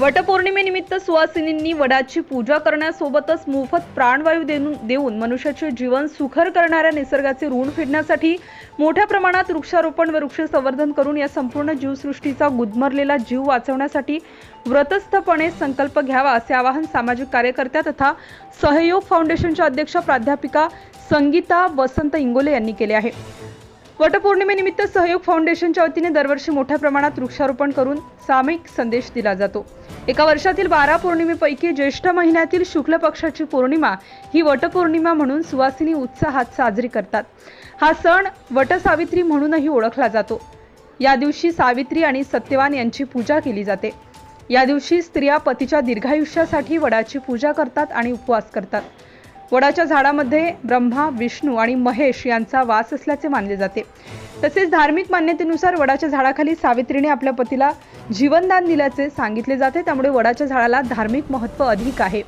वटपौर्णिमेनिमित्त सुवासिनींनी वडाची पूजा करण्यासोबतच मोफत प्राणवायू देऊन देऊन मनुष्याचे जीवन सुखर करणाऱ्या निसर्गाचे ऋण फेडण्यासाठी मोठ्या प्रमाणात वृक्षारोपण व वृक्ष संवर्धन करून या संपूर्ण जीवसृष्टीचा गुदमरलेला जीव वाचवण्यासाठी व्रतस्थपणे संकल्प घ्यावा असे आवाहन सामाजिक कार्यकर्त्या तथा सहयोग फाउंडेशनच्या अध्यक्ष प्राध्यापिका संगीता वसंत इंगोले यांनी केले आहे. वटपौर्णिमेनिमित्त सहयोग फाउंडेशनच्या वतीने दरवर्षी मोठ्या प्रमाणात वृक्षारोपण करून सामायिक संदेश दिला जातो. एका वर्षातील बारा पौर्णिमेपैकी ज्येष्ठ महिन्यातील शुक्ल पक्षाची पौर्णिमा ही वटपौर्णिमा म्हणून सुवासिनी उत्साहात साजरी करतात. हा सण वटसावित्री म्हणूनही ओळखला जातो. या दिवशी सावित्री आणि सत्यवान यांची पूजा केली जाते. या दिवशी स्त्रिया पतीच्या दीर्घायुष्यासाठी वडाची पूजा करतात आणि उपवास करतात. वडाच्या झाडामध्ये ब्रह्मा विष्णू आणि महेश यांचा वास असल्याचे मानले जाते. तसेच धार्मिक मान्यतेनुसार वडाच्या झाडाखाली सावित्रीने आपल्या पतीला जीवनदान दिल्याचे सांगितले जाते त्यामुळे वडाच्या झाडाला धार्मिक महत्त्व अधिक आहे.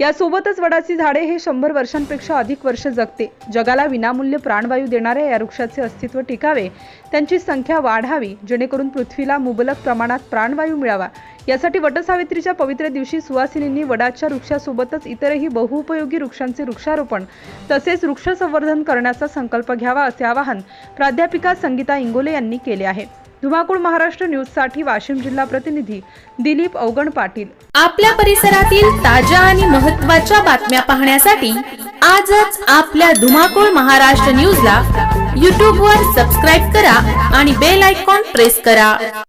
यासोबतच वडाची झाडे हे शंभर वर्षांपेक्षा अधिक वर्ष जगते. जगाला विनामूल्य प्राणवायू देणाऱ्या या वृक्षाचे अस्तित्व टिकावे त्यांची संख्या वाढावी जेणेकरून पृथ्वीला मुबलक प्रमाणात प्राणवायू मिळावा यासाठी वटसावित्रीच्या पवित्र दिवशी सुवासिनींनी वडाच्या वृक्षासोबतच इतरही बहुउपयोगी वृक्षांचे वृक्षारोपण तसेच वृक्ष संवर्धन करण्याचा संकल्प घ्यावा असे आवाहन प्राध्यापिका संगीता इंगोले यांनी केले आहे. धुमाकूळ महाराष्ट्र न्यूजसाठी वाशिम जिल्हा प्रतिनिधी दिलीप अवगण पाटील. आपल्या परिसरातील ताज्या आणि महत्त्वाच्या बातम्या पाहण्यासाठी आजच आपल्या धुमाकूळ महाराष्ट्र न्यूजला यूट्यूबवर सबस्क्राईब करा आणि बेल आयकॉन प्रेस करा.